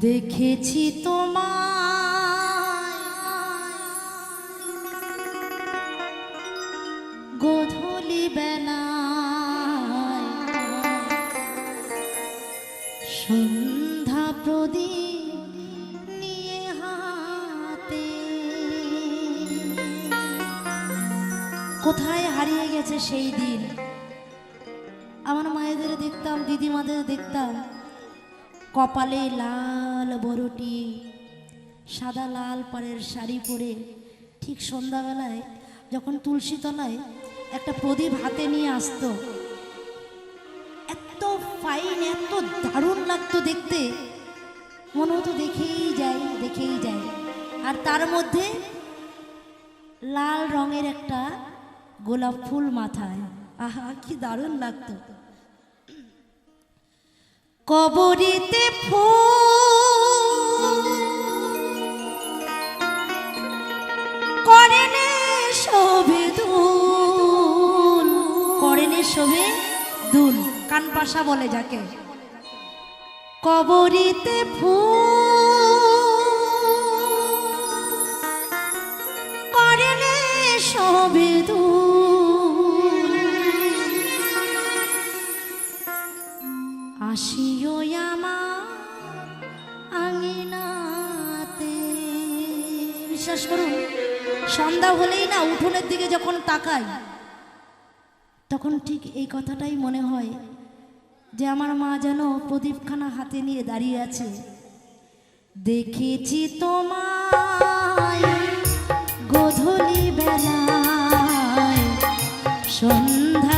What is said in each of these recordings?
দেখেছি তোমায়। গোধূলি বেলা সন্ধ্যা প্রদীপ নিয়ে হাতে। কোথায় হারিয়ে গেছে সেই দিন? আমার মায়েদের দেখতাম, দিদিমাদের দেখতাম। কপালে লাল বড়টি সাদা লাল পাড়ের শাড়ি পরে ঠিক সন্ধ্যাবেলায় যখন তুলসী তলায় একটা প্রদীপ হাতে নিয়ে আসতো। এত ফাইন এত দারুণ লাগতো দেখতে। মনে হতো দেখেই যাই দেখেই যাই। আর তার মধ্যে লাল রঙের একটা গোলাপ ফুল মাথায়। আহা, কি দারুণ লাগতো। কবরিতে ফুল করেনে শোভে দুল। করেনে শোভে দুল, কান পাশা বলে যাকে। কবরিতে ফুল করেনে শোভে দুল। সন্ধ্যা হলেই না উঠোনের দিকে যখন তাকাই, তখন ঠিক এই কথাটাই মনে হয় যে আমার মা যেন প্রদীপখানা হাতে নিয়ে দাঁড়িয়ে আছে। দেখেছি তোমায় গোধূলি বেলায়, সন্ধ্যা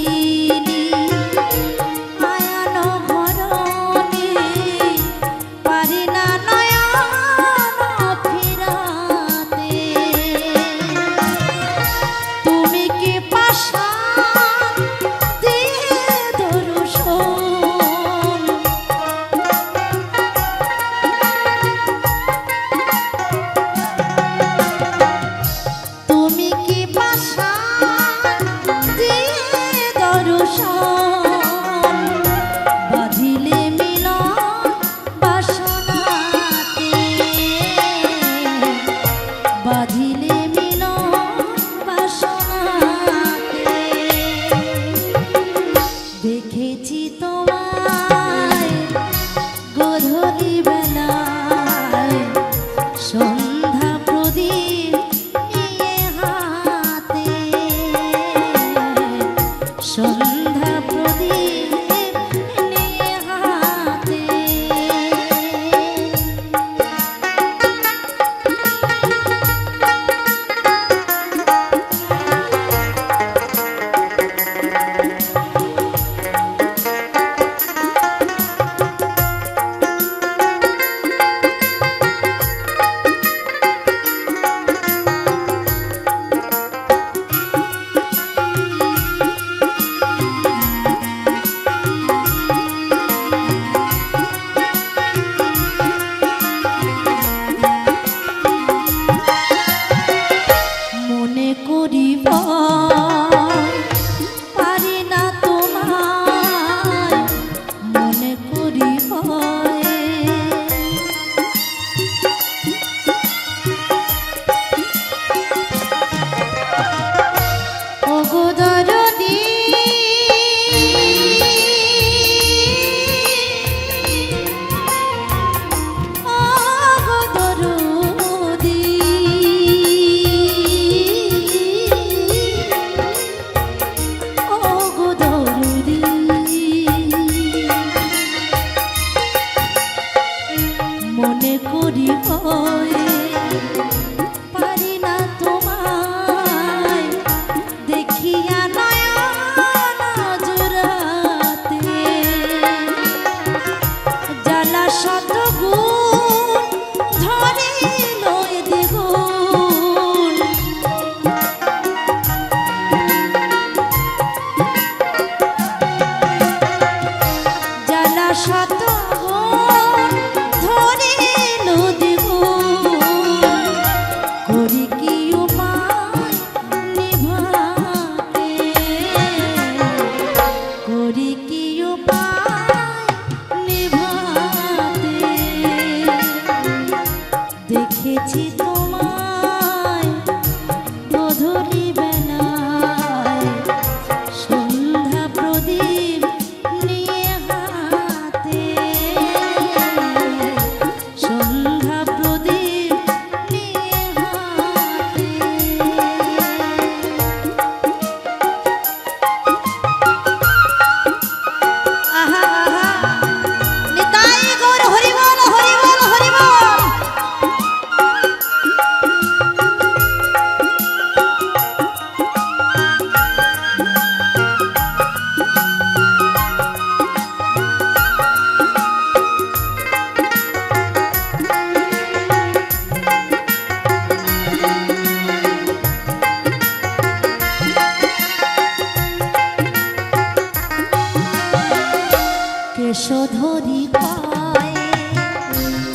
কেশ ধরি কয়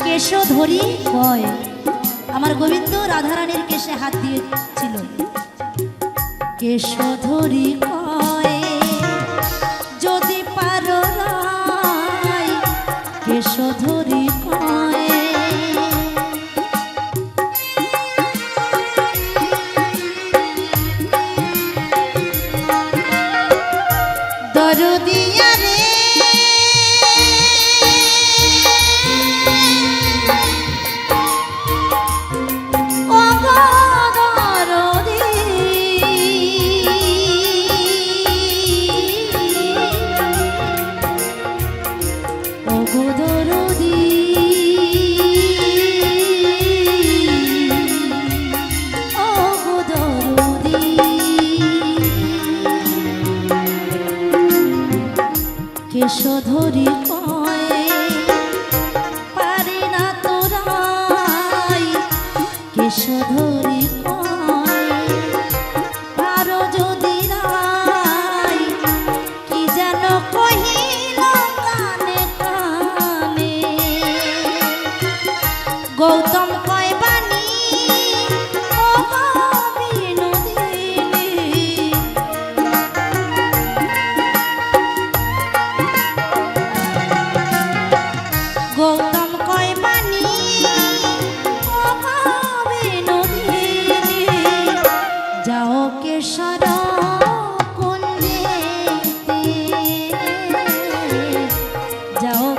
কেশ ধরি কয়। আমার গোবিন্দ রাধারানীর কেশে হাত দিয়েছিল। কেশ ধরি কয়, যদি পারো কেশ ধরি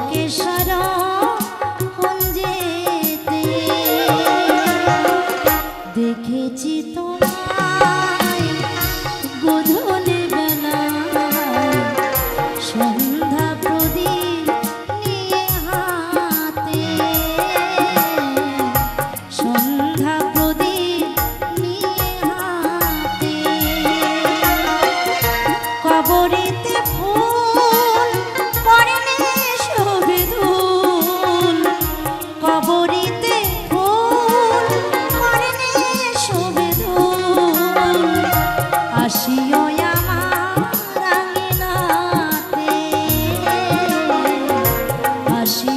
ডাকে baixinho.